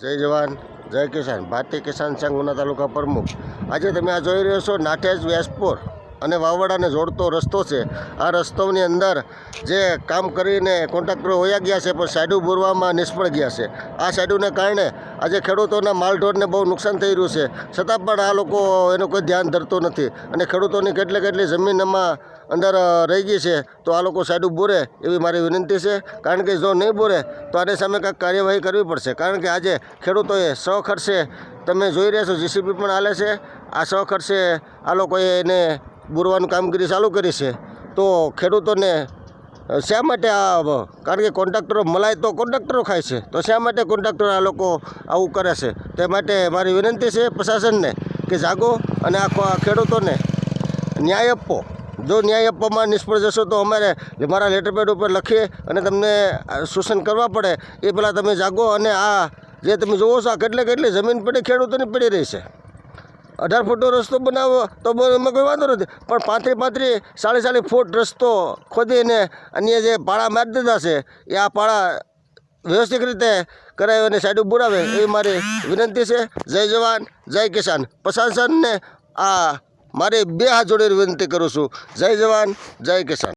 જય જવાન, જય કિસાન. ભારતીય કિસાન સંઘ તાલુકા પ્રમુખ. આજે તમે આ જોઈ રહ્યો છો નાઠેજ વેસપોર અને વાવડાને જોડતો રસ્તો છે. આ રસ્તોની અંદર જે કામ કરીને કોન્ટ્રાક્ટરો હોયા ગયા છે, પણ સાઈડું બોરવામાં નિષ્ફળ ગયા છે. આ સાઈડુને કારણે આજે ખેડૂતોના માલઢોરને બહુ નુકસાન થઈ રહ્યું છે. છતાં પણ આ લોકો એનું કોઈ ધ્યાન ધરતું નથી. અને ખેડૂતોની કેટલી કેટલી જમીનમાં અંદર રહી ગઈ છે, તો આ લોકો સાઈડું બોરે એવી મારી વિનંતી છે. કારણ કે જો નહીં બોરે, તો આની સામે કાંઈક કાર્યવાહી કરવી પડશે. કારણ કે આજે ખેડૂતોએ સો ખર્ચે તમે જોઈ રહ્યા છો જીસીબી પણ હાલે છે. આ સો ખર્ચે આ લોકોએ એને બોરવાનું કામગીરી ચાલુ કરી છે. તો ખેડૂતોને શા માટે આ કારણ કે કોન્ટ્રાક્ટરો, મલાઈ તો કોન્ટ્રાક્ટરો ખાય છે. તો શા માટે કોન્ટ્રાક્ટરો આ લોકો આવું કરે છે? તે માટે મારી વિનંતી છે પ્રશાસનને કે જાગો અને આ ખેડૂતોને ન્યાય આપો. જો ન્યાય આપવામાં નિષ્ફળ જશો તો અમારે મારા લેટર પેડ ઉપર લખીએ અને તમને શોષણ કરવા પડે. એ પહેલાં તમે જાગો અને આ જે તમે જોવો છો, આ કેટલે કેટલી જમીન પડી, ખેડૂતોની પડી રહી છે. અઢાર ફૂટનો રસ્તો બનાવો, તો એમાં કોઈ વાંધો નથી. પણ પાંત્રી પાંત્રી સાડી સાડી ફૂટ રસ્તો ખોદીને અન્ય જે પાળા મારી દીધા છે, એ આ પાળા વ્યવસ્થિત રીતે કરાવે અને સાઈડ બોરાવે એ મારી વિનંતી છે. જય જવાન, જય કિસાન. પ્રશાસનને આ મારી બે હાથ જોડીને વિનંતી કરું છું. જય જવાન, જય કિસાન.